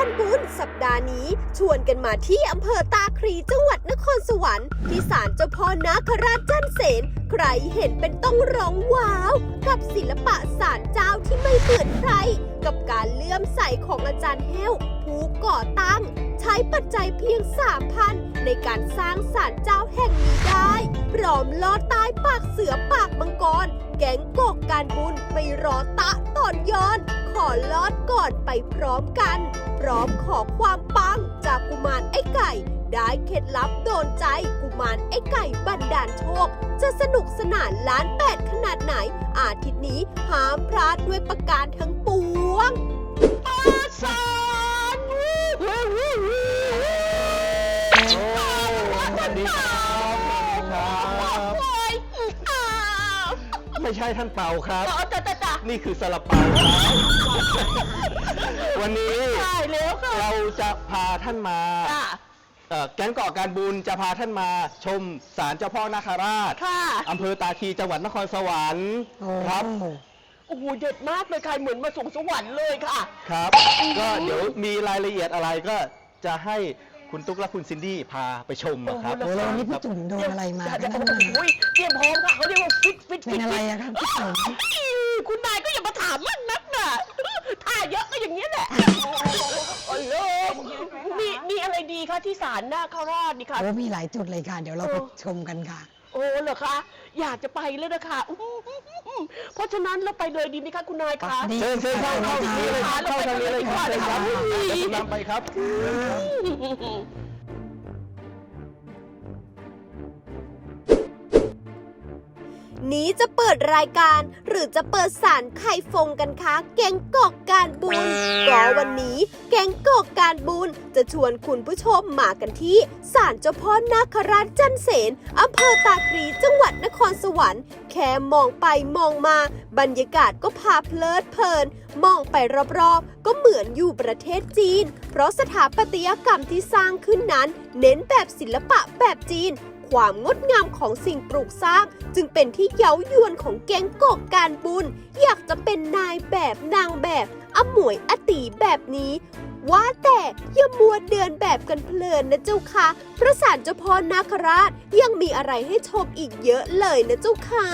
วัดพันบุญสัปดาห์นี้ ชวนกันมาที่อำเภอตาครีจังหวัดนครสวรรค์ที่ศาลเจ้าพ่อนาคราชจันเสน ใครเห็นเป็นต้องร้องว้าว กับศิลปะศาลเจ้าที่ไม่เหมือนใคร กับการเลื่อมใสของอาจารย์เฮลผู้ก่อตั้ง ใช้ปัจจัยเพียง3,000ในการสร้างศาลเจ้าแห่งนี้ได้พร้อมลอดใต้ปากเสือปากมังกร แก๊งกอกการบุญไปรอตะตอนย้อน ขอลอดก่อนไปพร้อมกัน พร้อมขอความปังจากกุมารไอ้ไก่ ได้เคล็ดลับโดนใจกุมารไอ้ไก่บันดาลโชค จะสนุกสนานล้านแปดขนาดไหน อาทิตย์นี้ห้ามพลาดด้วยประการทั้งปวงอาสารวู้วู้วู้วู้สวัสดีครับ ไม่ใช่ท่านเป่าครับอ๋อจ้ะจ้ะจ้ะ นี่คือซาลาเปาครับวันนี้ใช่แล้วค่ะ เราจะพาท่านมาค่ะ เอ่อแก๊งก่อการบุญจะพาท่านมาชมศาลเจ้าพ่อนาคราชค่ะ อำเภอตาคีจังหวัดนครสวรรค์ครับ โอ้โหเด็ดมากเลยค่ะ เหมือนมาส่งสวรรค์เลยค่ะ ครับ ก็เดี๋ยวมีรายละเอียดอะไรก็จะให้ คุณตุ๊กและคุณซินดี้พาไปชมนะครับโอ้โอ้โหแล้ววันนี้พี่จุ๋มโดนอะไรมาจะคะจะนั่นโอ้น่ะยเตรียมพร้อมค่ะเขาเรียกว่าฟิตฟิตเป็นอะไรอะครับพี่จุ๋มคุณนายก็อย่ามาถามมันนักน่ะท่าเยอะก็อย่างนี้ยแหละโอ้โหมีมีอะไรดีคะที่ศาลนาคราชนี่คะ โอ้มีหลายจุดเลยค่ะ เดี๋ยวเราไปโอ้ชมกันค่ะ โอ้เหรอคะ อยากจะไปเลยนะคะอื้อหือเพราะฉะนั้นเราไปเลยดีไหมคะคุณนายคะดี เชิญเชิญเข้าเข้าทางนี้เลยครับเข้าทางนี้เลยครับเชิญครับเดี๋ยวผมนำไปครับ นี้จะเปิดรายการ หรือจะเปิดสารไข่ฟงกันคะแกงกอกการบุญก็วันนี้แกงกอกการบุญจะชวนคุณผู้ชมมากันที่ศาลเจ้าพ่อนาคราชจันเสนอำเภอตาครีจังหวัดนครสวรรค์แค่มองไปมองมา บรรยากาศก็พาเพลิดเพลิน มองไปรอบๆ ก็เหมือนอยู่ประเทศจีน เพราะสถาปัตยกรรมที่สร้างขึ้นนั้น เน้นแบบศิลปะแบบจีน ความงดงามของสิ่งปลูกสร้าง จึงเป็นที่เย้ายวนของแก๊งกอกการบุญ อยากจะเป็นนายแบบนางแบบอมวยอตีแบบนี้ ว่าแต่อย่ามัวเดินแบบกันเพลินนะเจ้าค่ะ พระสารเจ้าพ่อนาคราชยังมีอะไรให้ชมอีกเยอะเลยนะเจ้าค่ะ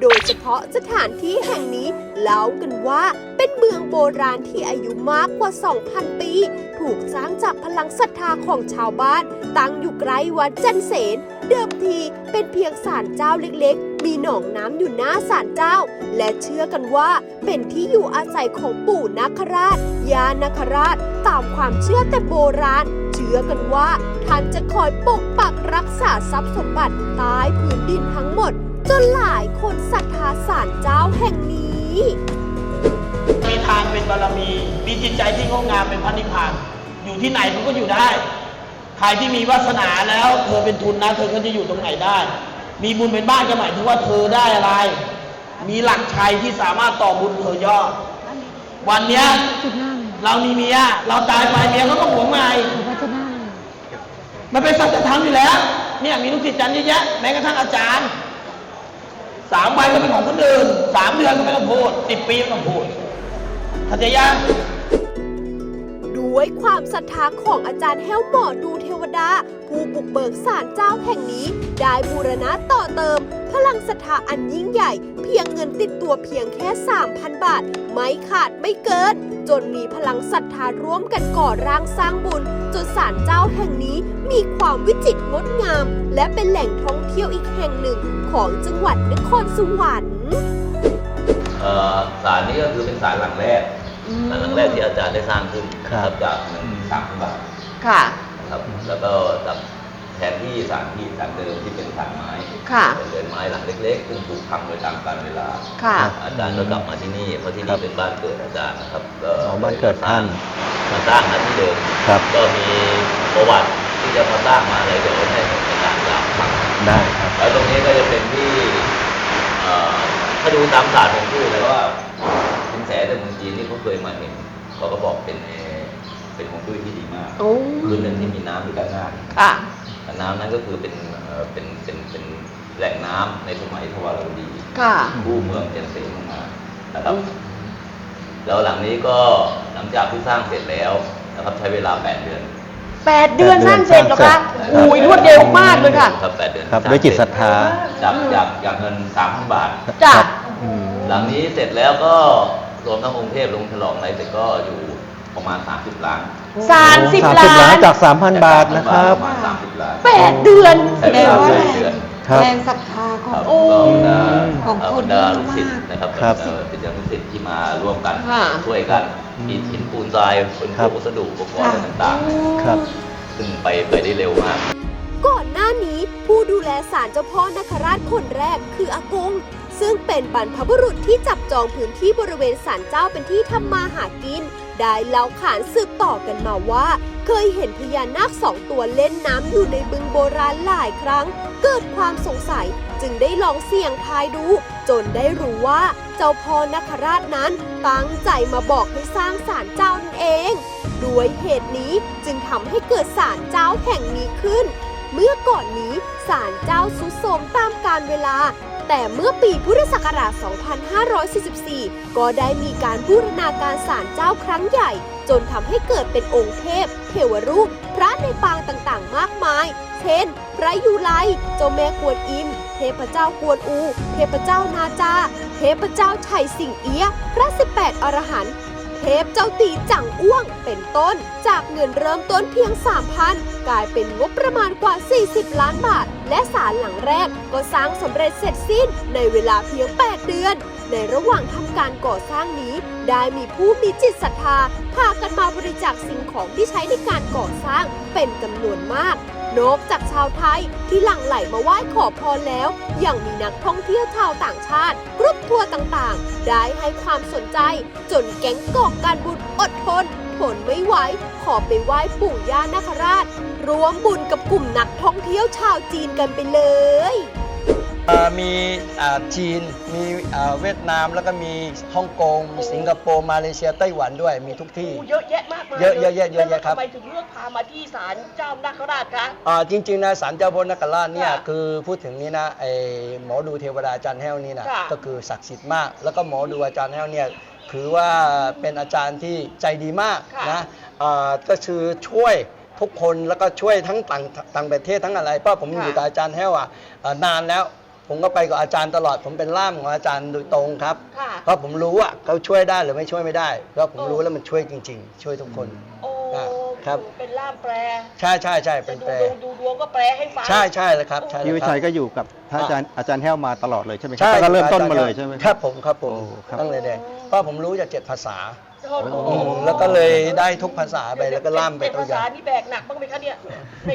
โดยเฉพาะสถานที่แห่งนี้เล่ากันว่าเป็นเมืองโบราณที่อายุมากกว่า 2,000 ปี ถูกสร้างจากพลังศรัทธาของชาวบ้าน ตั้งอยู่ใกล้วัดจันเสน เดิมทีเป็นเพียงศาลเจ้าเล็กๆ มีหนองน้ำอยู่หน้าศาลเจ้า และเชื่อกันว่าเป็นที่อยู่อาศัยของปู่นาคราชยานาคราช ตามความเชื่อแต่โบราณเชื่อกันว่าท่านจะคอยปกปักรักษาทรัพย์สมบัติใต้พื้นดินทั้งหมด จนหลายคนศรัทธาศาลเจ้าแห่งนี้ มีทานเป็นบารมี มีจิตใจที่งดงามเป็นพระนิพพาน อยู่ที่ไหนคุณก็อยู่ได้ ใครที่มีวาสนาแล้ว เธอเป็นทุนนะเธอก็จะอยู่ตรงไหนได้ มีบุญเป็นบ้านก็หมายถึงว่าเธอได้อะไร มีหลักชัยที่สามารถต่อบุญเธอยอด วันเนี้ยเรามีเมีย เราตายไปเมียเขาก็หวงใหม่หรือมันเป็นสัจธรรมอยู่แล้ว เนี่ยมีลูกศิษย์จารย์เยอะแยะแม้กระทั่งอาจารย์ สามวันก็เป็นของคนอื่นสามเดือนก็ไม่ต้องพูดสิบปีก็ต้องพูดเข้าใจยังด้วยความศรัทธาของอาจารย์แห้วหมอดูเทวดา ผู้บุกเบิกศาลเจ้าแห่งนี้ ได้บูรณะต่อเติม พลังศรัทธาอันยิ่งใหญ่ เพียงเงินติดตัวเพียงแค่ 3,000 บาท ไม่ขาดไม่เกิน จนมีพลังศรัท ธาร่วมกันก่อร่างสร้างบุญจนศาลเจ้าแห่งนี้มีความวิจิตรงดงาม และเป็นแหล่งท่องเที่ยวอีกแห่งหนึ่งของจังหวัดนครสวรรค์เอ่อศาลนี้ก็คือเป็นศาลหลังแรกศาลหลังแรกที่อาจารย์ได้สร้างขึ้นครับจากเงินสามพันบาทค่ะนะครับแล้วก็จาก แทนที่ศาลที่ศาลเดิมที่เป็นศาลไม้ค่ะ เป็นเรือนไม้หลังเล็กๆซึ่งถูกพังไปตามกาลเวลา ค่ะ อาจารย์ก็กลับมาที่นี่เพราะที่ครันี่บเป็นบ้านเกิดอาจารย์นะครับก็อ๋อบ้านเกิดท่าน มาสร้างมาที่เดิมครับ ก็มีประวัติที่จะมาสร้างมาอะไรเดี๋ยวให้อาจารย์กล่าวฟัง ได้ครับ แล้วตรงนี้ก็จะเป็นที่เอ่อถ้าดูตามศาสตร์ของผู้เลยว่าสินแสแต่เมืองจีนที่เขาเคยมาเห็นเขาก็บอกเป็นเอ่อเป็นของจุ้ยที่ดีมากโอ้คือหนึ่งที่มีน้ำอยู่ด้านหน้าค่ะแต่ น้ำนั้นก็คือเป็นเอ่อเป็นเป็นเป็นแหล่งน้ำในสมัยทวารวดีค่ะผู้เมืองเจนเซนลงมานะครับ แล้วหลังนี้ก็หลังจากที่สร้างเสร็จแล้วนะครับใช้เวลา 8 เดือนแปดเดือนสร้างเสร็จเหรอคะใช่โอ้ยรวดเร็วมากเลยค่ะครับ8เดือนครับสร้างด้วยจิตศรัทธาจากจากจากเงิน3,000บาทจ้ะอืมหลังนี้เสร็จแล้วก็รวมทั้งองค์เทพลงฉลองอะไรเสร็จก็อยู่ ประมาณ 30 ล้านสามสิบสามล้าสิบล้านนจาก 3,000 บาทนะครับ ประมาณ30ล้าน แปดเดือนใช้เวลาแปดเดือนครับ แรงศรัทธาขคอรังบโอ้ ก็บรรดาของเอ่อคนบรรดาเยอะลูกศิษย์มากนะครับครับเอ่อเป็นลูกศิษย์ที่มาร่วมกันค่ะ ช่วยกันมีหินปูนทรายเป็นครัพวบกวัสดุอุปกรณ์อะไรต่างครับ ๆ ซึ่งไปไปได้เร็วมาก ก่อนหน้านี้ผู้ดูแลศาลเจ้าพ่อนคราชคนแรกคืออากง ซึ่งเป็นบรรพบุรุษที่จับจองพื้นที่บริเวณศาลเจ้าเป็นที่ทำมาหากิน ได้เล่าขานสืบต่อกันมาว่า เคยเห็นพญานาคสองตัวเล่นน้ำอยู่ในบึงโบราณหลายครั้ง เกิดความสงสัยจึงได้ลองเสี่ยงทายดู จนได้รู้ว่าเจ้าพ่อนคราชนั้นตั้งใจมาบอกให้สร้างศาลเจ้านั่นเอง ด้วยเหตุนี้จึงทำให้เกิดศาลเจ้าแห่งนี้ขึ้นเมื่อก่อนนี้ศาลเจ้าสุดโทมตามกาลเวลา แต่เมื่อปีพุทธศักราช 2544 ก็ได้มีการบูรณาการศาลเจ้าครั้งใหญ่ จนทำให้เกิดเป็นองค์เทพ เทวรูป พระในปางต่างๆ มากมาย เช่น พระยูไลเจ้าแม่กวนอิม เทพเจ้ากวนอู เทพเจ้านาจา เทพเจ้าไฉสิงเอีย พระ 18 อรหันต์ เทพเจ้าตีจังอ้วงเป็นต้น จากเงินเริ่มต้นเพียง 3,000 กลายเป็นงบประมาณกว่า 40 ล้านบาท และศาลหลังแรกก็สร้างสำเร็จเสร็จสิ้นในเวลาเพียง 8 เดือน ในระหว่างทำการก่อสร้างนี้ ได้มีผู้มีจิตศรัทธาพากันมาบริจาคสิ่งของที่ใช้ในการก่อสร้างเป็นจำนวนมาก นกจากชาวไทยที่หลั่งไหลมาไหว้ขอพรแล้วยังมีนักท่องเที่ยวชาวต่างชาติกรุ๊ปทัวร์ต่างๆ ได้ให้ความสนใจ จนแก๊งกอกการบุญอดทนทนไม่ไหวขอไปไหว้ปู่ย่านาคราชรวมบุญกับกลุ่มนักท่องเที่ยวชาวจีนกันไปเลย มีอ่าจีน มีอ่าเวียดนาม แล้วก็มีฮ่องกง มีสิงคโปร์ มาเลเซีย ไต้หวันด้วย มีทุกที่โอ้เยอะแยะมากมายเยอะเยอะแยะเยอะแยะครับ ทำไมถึงเลือกพามาที่ศาลเจ้านาคราชคะ อ่าจริงๆนะศาลเจ้าพ่อนคราชเนี่ยค่ะคือพูดถึงนี่นะไอหมอดูเทวดาอาจารย์แห้วนี่นะค่ะก็คือศักดิ์สิทธิ์มาก แล้วก็หมอดูอาจารย์แห้วเนี่ยคือว่าเป็นอาจารย์ที่ใจดีมากค่ะนะอ่าก็คือช่วยทุกคนแล้วก็ช่วยทั้งต่างต่างประเทศทั้งอะไรเพราะผมอยู่กับอาจารย์แห้วอะอ่านานแล้ว ผมก็ไปกับอาจารย์ตลอด ผมเป็นล่ามของอาจารย์โดยตรงครับ ค่ะ เพราะผมรู้อะเขาช่วยได้หรือไม่ช่วยไม่ได้ เพราะผมรู้แล้วมันช่วยจริง ๆ ช่วยทุกคน โอ้อะครับ เป็นล่ามแปลใช่ใช่ใช่จะเป็นดูแปลดวงดูดวงก็แปลให้ฟัง ใช่ใช่เลยครับใช่พี่เลวิยคชัรัยบก็อยู่กับพระอาจารย์อาจารย์แห้วมาตลอดเลยใช่ไหมครัใช่ตั้งแต่เริ่มต้นมาเลยใช่ไหม ครับผมครับผมโอ้ครับ ตั้งแต่เด็กเพราะผมรู้จากเจ็ดภาษา โอ้โหอืมแล้วก็เลยได้ทุกภาษาไปแล้วก็ล่ามไปเจ็ดตัวภาอย่าษาง นี่แบกหนักบ้างไหมคะเนี่ย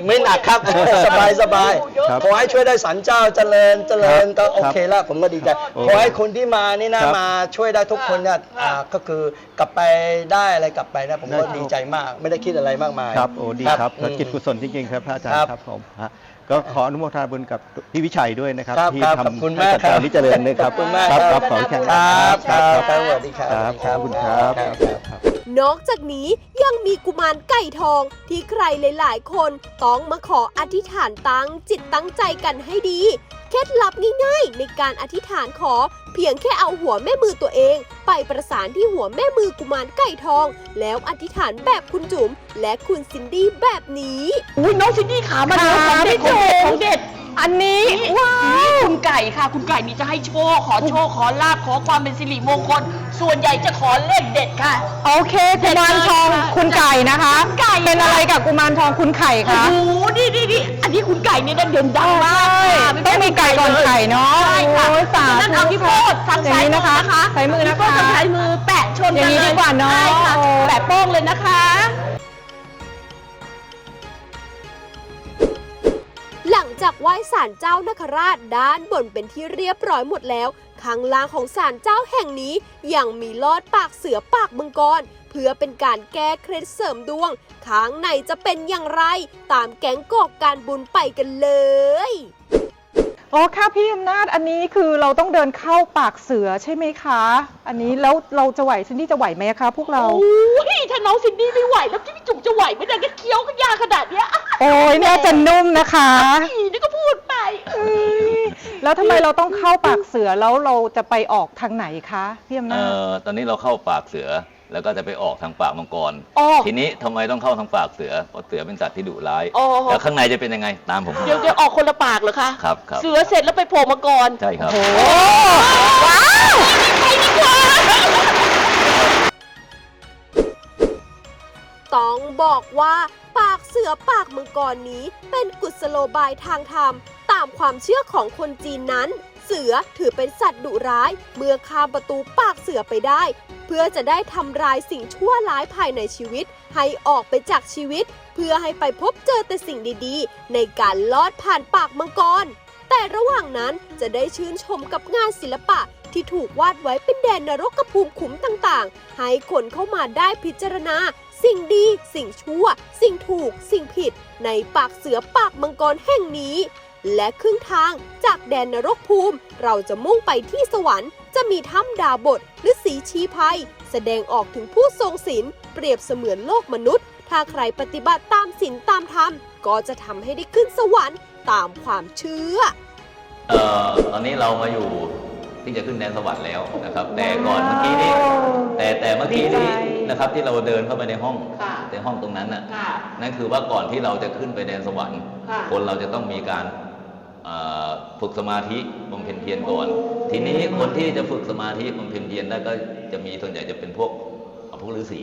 ไม่หนักครับ สบายสบายเยอะครับขอให้ช่วยได้สันเจ้าเจริญเจริญก็โอเคแล้วผมก็ดีใจโอ้ขอให้คนที่มานี่นะครับ มาช่วยได้ทุกคนเนี่ยค่ะอ่า ก็คือกลับไปได้อะไรกลับไปนะผมก็ได้ดีใจมาก ไม่ได้คิดอะไรมากมาย ครับโอ้ดีครับอืมกิจกุศลจริงๆครับพระอาจารย์ครับ ครับผมฮะ ก็ขออนุโมทนาบุญกับพี่วิชัยด้วยนะครับ ครับที่ครับทำขอบคุณให้มากศรัทธาครับนี้เจริญนะครับ ขอบคุณมากครับคครัรับบขอให้แข็งคแรงรับคครัรับบครับสวัสดีครับครับขอบคุณครับครับ ครับ นอกจากนี้ยังมีกุมารไก่ทองที่ใครหลาย ๆ คนต้องมาขออธิษฐานตั้งจิตตั้งใจกันให้ดี เคล็ดลับง่ายๆ ในการอธิษฐานขอ เพียงแค่เอาหัวแม่มือตัวเอง ไปประสานที่หัวแม่มือกุมารไก่ทอง แล้วอธิษฐานแบบคุณจุ๋มและคุณซินดี้แบบนี้ อุ้ยน้องซินดี้ขามาแล้วของเด็ดของเด็ดข องเด็ดอันนี้ว้าวคุณไก่ค่ะ คุณไก่นี่จะให้โชคขอโชคขอลาบขอความเป็นสิริมงคล ส่วนใหญ่จะขอเลขเด็ดค่ะ โอเคกุมารทองคุณไก่นะคะไก่ เป็นอะไรกับกุมารทองคุณไข่โอ้คะโหนี่นี่นี่อันนี้คุณไก่เนี่ยเด่นดังมากค่ะต้องมีไก่ก่อนไข่เนาะใช่ค่ะโอ้ยสาฉะนั้นธุเอาพี่โพดทางอย่างซ้ายนี้มือนะคะนะคะ ใช้มือนะพี่โพคะดทางซ้ายมือแปะชนอย่างนี้เลดีกว่าเนอะ ใช่ค่ะแปะโป้งเลยนะคะ กไหว้ศาลเจ้านคราชด้านบนเป็นที่เรียบร้อยหมดแล้ว ข้างล่างของศาลเจ้าแห่งนี้ยังมีลอดปากเสือปากมังกรเพื่อเป็นการแก้เคล็ดเสริมดวง ข้างในจะเป็นอย่างไร ตามแก๊งกอกการบุญไปกันเลย อ๋อค่ะพี่อำนาจอันนี้คือเราต้องเดินเข้าปากเสือใช่ไหมคะ อันนี้แล้วเราจะไหวซินดี้จะไหวไหมคะพวกเรา โอ้ยถ้าน้องซินดี้ไม่ไหวแล้วพี่จุ๋มจะไหวไหมเนี่ยแกเคี้ยวกันยากขนาดเนี้ยโอ้ยน่าจะนุ่มนะคะอีนี่ก็พูดไปเอ้ยแล้วทำไมเราต้องเข้าปากเสือแล้วเราจะไปออกทางไหนคะพี่อำเอ่นาจ อตอนนี้เราเข้าปากเสือ แล้วก็จะไปออกทางปากมังกร อ๋อ ทีนี้ทำไมต้องเข้าทางปากเสือเพราะเสือเป็นสัตว์ที่ดุร้ายอ๋อ แล้วข้างในจะเป็นยังไงตามผมมา เดี๋ยวจะออกคนละปากเหรอคะ ครับครับ เสือเสร็จแล้วไปโผล่มาก่อน ใช่ครับว้าวไปดีกว่าต้องบอกว่าปากเสือปากมังกรนี้เป็นกุศโลบายทางธรรม ตามความเชื่อของคนจีนนั้น เสือถือเป็นสัตว์ดุร้าย เมื่อข้ามประตูปากเสือไปได้เพื่อจะได้ทำลายสิ่งชั่วร้ายภายในชีวิต ให้ออกไปจากชีวิต เพื่อให้ไปพบเจอแต่สิ่งดีๆ ในการลอดผ่านปากมังกร แต่ระหว่างนั้นจะได้ชื่นชมกับงานศิลปะที่ถูกวาดไว้เป็นแดนนรกกระภูมิขุมต่างๆ ให้คนเข้ามาได้พิจารณา สิ่งดี สิ่งชั่ว สิ่งถูก สิ่งผิด ในปากเสือปากมังกรแห่งนี้ และครึ่งทางจากแดนนรกภูมิ เราจะมุ่งไปที่สวรรค์ จะมีถ้ำดาบทหรือสีชีภัย แสดงออกถึงผู้ทรงศีลเปรียบเสมือนโลกมนุษย์ ถ้าใครปฏิบัติตามศีลตามธรรม ก็จะทำให้ได้ขึ้นสวรรค์ตามความเชื่อ เอ่อตอนนี้เรามาอยู่ที่จะขึ้นแดนสวรรค์แล้วนะครับ แต่ก่อนเมื่อกี้นี้ แต่แต่เมื่อกี้นี้ดีใจ นะครับที่เราเดินเข้าไปในห้องค่ะในห้องตรงนั้นน่ะค่ะ นั่นคือว่าก่อนที่เราจะขึ้นไปแดนสวรรค์ ค่ะ คนเราจะต้องมีการเอ่อฝึกสมาธิบำเพ็ญเพียรก่อน ทีนี้คนที่จะฝึกสมาธิบำเพ็ญเพียรได้ก็จะมีส่วนใหญ่จะเป็นพวกพวกฤาษี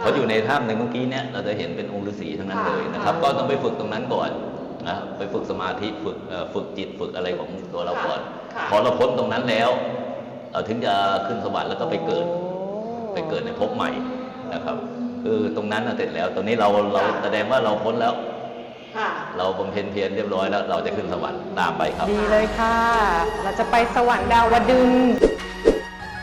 เขาอยู่ในถ้ำในเมื่อกี้เนี่ยเราจะเห็นเป็นองค์ฤาษีทั้งนั้นเลยนะครับ ก็ต้องไปฝึกตรงนั้นก่อนนะไปฝึกสมาธิฝึกเอ่อฝึกจิตฝึกอะไรของตัวเราก่อนค่ะพอเราพ้นตรงนั้นแล้ว เราถึงจะขึ้นสวรรค์แล้วก็ไปเกิด ไปเกิดในภพใหม่นะครับ คือตรงนั้นน่ะเสร็จแล้วตอนนี้เราเราแสดงว่าเราพ้นแล้วค่ะ เราบำเพ็ญเพียรเรียบร้อยแล้ว เราจะขึ้นสวรรค์ตามไปครับ ดีเลยค่ะ เราจะไปสวรรค์ดาวดึงส์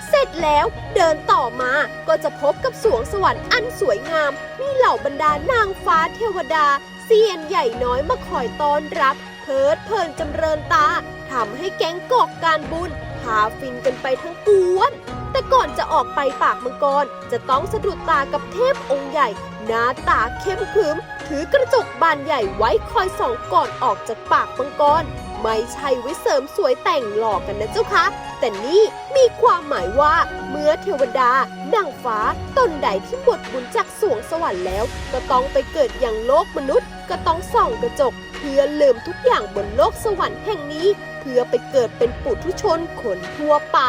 เสร็จแล้วเดินต่อมาก็จะพบกับสวงสวรรค์อันสวยงาม มีเหล่าบรรดานางฟ้าเทวดาเซียนใหญ่น้อยมาคอยต้อนรับ เพิดเพลินจำเริญตาทำให้แก๊งกอกการบุญพาฟินกันไปทั้งกวนแต่ก่อนจะออกไปปากมังกร จะต้องสะดุดตากับเทพองค์ใหญ่ หน้าตาเข้มขรึม ถือกระจกบานใหญ่ไว้คอยส่องก่อนออกจากปากมังกร ไม่ใช่ไว้เสริมสวยแต่งหลอกกันนะเจ้าคะ แต่นี่มีความหมายว่า เมื่อเทวดานางฟ้าตนใดที่หมดบุญจากสวงสวรรค์แล้ว ก็ต้องไปเกิดอย่างโลกมนุษย์ ก็ต้องส่องกระจก เพื่อลืมทุกอย่างบนโลกสวรรค์แห่งนี้ เพื่อไปเกิดเป็นปุถุชนคนทั่วไป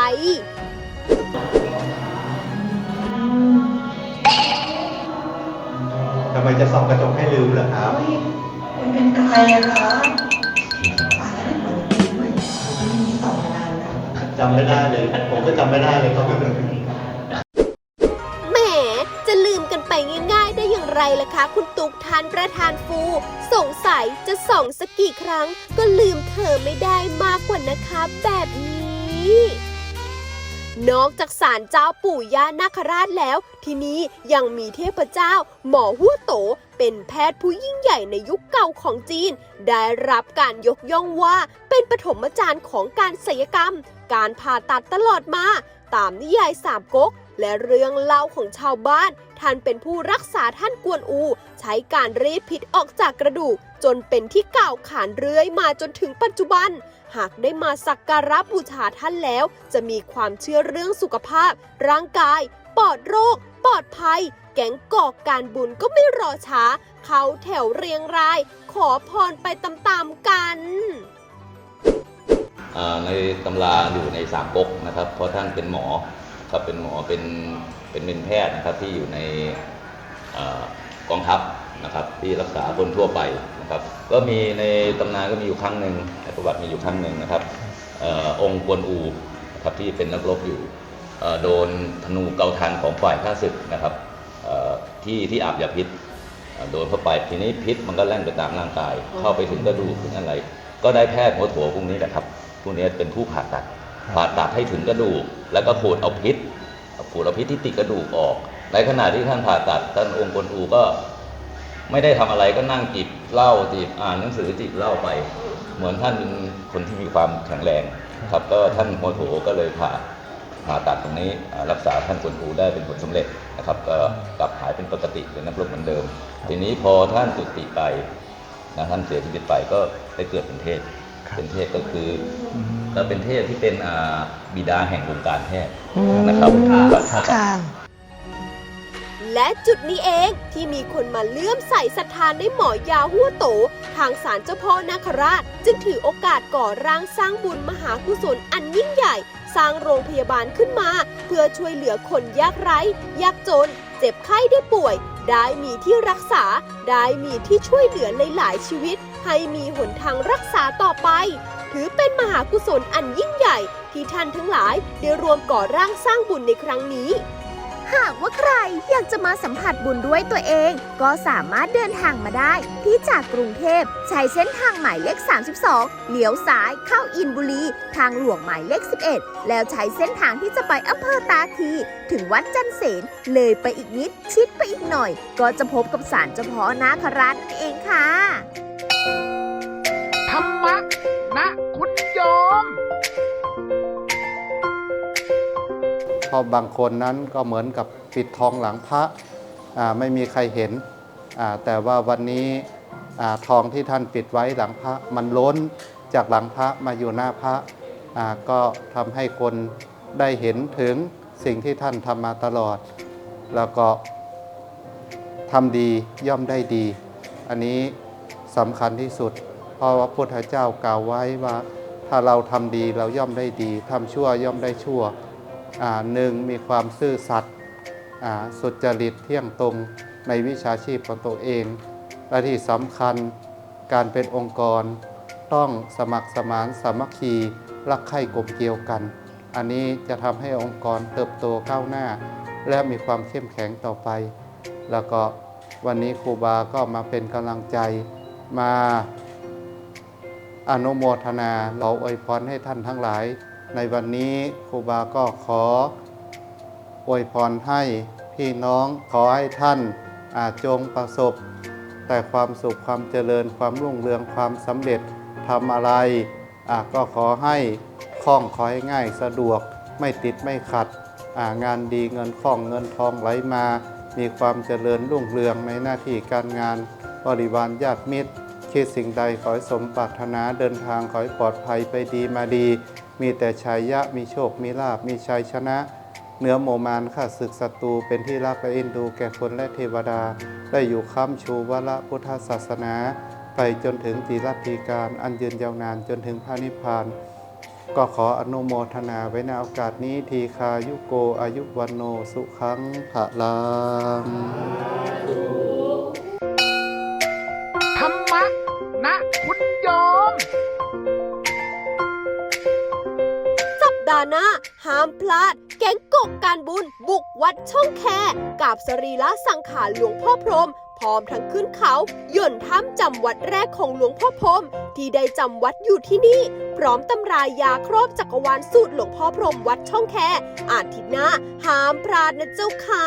ทำไมจะส่องกระจกให้ลืมเหรอครับ มันเป็นใครอะคะอ่านแล้วเหมือนผีด้วยมันมีสองนานแล้วจำไม่ได้เลย ผมก็จำไม่ได้เลยครับแหมจะลืมกันไปง่ายๆได้อย่างไรล่ะคะ คุณตุกทานประธานฟู สงสัยจะส่องสักกี่ครั้ง ก็ลืมเธอไม่ได้มากกว่านะคะแบบนี้ นอกจากศาลเจ้าปู่ย่านาคราชแล้ว ที่นี้ยังมีเทพเจ้า หมอหัวโต เป็นแพทย์ผู้ยิ่งใหญ่ในยุคเก่าของจีน ได้รับการยกย่องว่าเป็นปฐมจารย์ของการศัลยกรรม การผ่าตัดตลอดมา ตามนิยายสามก๊กและเรื่องเล่าของชาวบ้าน ท่านเป็นผู้รักษาท่านกวนอู ใช้การรีดพิษออกจากกระดูก จนเป็นที่กล่าวขานเรื่อยมาจนถึงปัจจุบัน หากได้มาสักการะบูชาท่านแล้ว จะมีความเชื่อเรื่องสุขภาพ ร่างกาย ปลอดโรค ปลอดภัย แก๊งก่อการบุญก็ไม่รอช้า เขาแถวเรียงราย ขอพรไปตามๆกันในตำราอยู่ในสามก๊กนะครับ เพราะท่านเป็นหมอครับเป็นหมอเป็นเป็นเป็นแพทย์นะครับที่อยู่ในอกองทัพนะครับที่รักษาคนทั่วไป ครับก็มีในตำนานก็มีอยู่ครั้งหนึ่งในประวัติมีอยู่ครั้งหนึ่งนะครับเอ่อองค์กวนอูนะครับที่เป็นนักรบอยู่เอ่อโดนธนูเกาทันของฝ่ายข้าศึกนะครับเอ่อที่ที่อาบยาพิษอ่าโดนเข้าไปทีนี้พิษมันก็แล่นไปตามร่างกาย เข้าไปถึงกระดูกถึงอะไร ก็ได้แพทย์หัวโถพวกนี้แหละครับพวกนี้เป็นผู้ผ่าตัดผ่าตัดให้ถึงกระดูก แล้วก็ขูดเอาพิษขูดเอาพิษที่ติดกระดูกออก ในขณะที่ท่านผ่าตัดท่านองค์กลอูก็ ไม่ได้ทำอะไรก็นั่งจิบเหล้าจิบอ่านหนังสือจิบเหล้าไป เหมือนท่านเป็นคนที่มีความแข็งแรงครับ ก็ท่านหัวโถก็เลยผ่าผ่าตัดตรงนี้อ่ารักษาท่านกวนอูได้เป็นผลสำเร็จนะครับก็กลับหายเป็นปกติเป็นนักรบเหมือนเดิม ทีนี้พอท่านจุติไปนะท่านเสียชีวิตไปก็ได้เกิดเป็นเทพเป็นเทพก็คืออก็เป็นเทพที่เป็นอ่าบิดาแห่งวงการแพทย์นะครับค่ะ และจุดนี้เองที่มีคนมาเลื่อมใส่ศรัทธาในหมอยาหัวโต ทางศาลเจ้าพ่อนาคราช จึงถือโอกาสก่อร่างสร้างบุญมหากุศลอันยิ่งใหญ่ สร้างโรงพยาบาลขึ้นมา เพื่อช่วยเหลือคนยากไร้ ยากจน เจ็บไข้ได้ป่วย ได้มีที่รักษา ได้มีที่ช่วยเหลือหลายๆชีวิต ให้มีหนทางรักษาต่อไป ถือเป็นมหากุศลอันยิ่งใหญ่ ที่ท่านทั้งหลายได้รวมก่อร่างสร้างบุญในครั้งนี้ หากว่าใครอยากจะมาสัมผัสบุญด้วยตัวเอง ก็สามารถเดินทางมาได้ ที่จากกรุงเทพใช้เส้นทางหมายเลข 32 เลี้ยวซ้ายเข้าอินบุรี ทางหลวงหมายเลข 11 แล้วใช้เส้นทางที่จะไปอำเภอตาทีถึงวัดจันเสนเลยไปอีกนิด ชิดไปอีกหน่อย ก็จะพบกับศาลเจ้าพ่อนาคราชนั่นเองค่ะ ธรรมะนะคุณโยม ราะบางคนนั้นก็เหมือนกับปิดทองหลังพระไม่มีใครเห็น แต่ว่าวันนี้ทองที่ท่านปิดไว้หลังพระมันล้นจากหลังพระมาอยู่หน้าพระก็ทำให้คนได้เห็นถึงสิ่งที่ท่านทำมาตลอด แล้วก็ทำดีย่อมได้ดี อันนี้สำคัญที่สุด เพราะว่าพุทธเจ้า กล่าวไว้ว่า ถ้าเราทำดีเราย่อมได้ดีทำชั่วย่อมได้ชั่ว หนึ่งมีความซื่อสัตย์สุจริตเที่ยงตรงในวิชาชีพของตัวเอง และที่สำคัญการเป็นองค์กร ต้องสมัครสมานสามัคคีรักใคร่กลมเกลียวกัน อันนี้จะทำให้องค์กรเติบโตก้าวหน้า และมีความเข้มแข็งต่อไป แล้วก็วันนี้ครูบาก็มาเป็นกำลังใจมาอนุโมทนาเราอวยพรให้ท่านทั้งหลาย ในวันนี้ครูบาก็ขออวยพรให้พี่น้องขอให้ท่านอาจงประสบ แต่ความสุขความเจริญความรุ่งเรืองความสำเร็จทำอะไรอะก็ขอให้คล่องขอให้ง่ายสะดวกไม่ติดไม่ขัดางานดีเงินคล่องเงินทองไหลมา มีความเจริญรุ่งเรืองในหน้าที่การงานบริวารญาติมิตรคิดสิ่งใดขอให้สมปรารถนาเดินทางขอให้ปลอดภัยไปดีมาดี มีแต่ชัยยะมีโชค มีลาบมีชัยชนะ เหนือโมมานข้าศึกศัตรูเป็นที่รักและเอ็นดูแก่คนและเทวดา ได้อยู่ค้ำชูวละพุทธศาสนา ไปจนถึงตีรัตตีการอันยืนยาวนานจนถึงพระนิพพาน ก็ขออนุโมทนาไว้ในโอกาสนี้ทีคายุโกอายุวันโนสุขังภะลังธรรมะนะคุณโยม ดาห์หน้าห้ามพลาด แก๊งกกการบุญ บุกวัดช่องแคกับสรีระสังขารหลวงพ่อพรหมพร้อมทั้งขึ้นเขาย่นถ้ำจำวัดแรกของหลวงพ่อพรหมที่ได้จำวัดอยู่ที่นี่ พร้อมตำรายาครอบจักรวาลสูตรหลวงพ่อพรหมวัดช่องแคอาทิตย์หน้าห้ามพลาดนะเจ้าค่ะ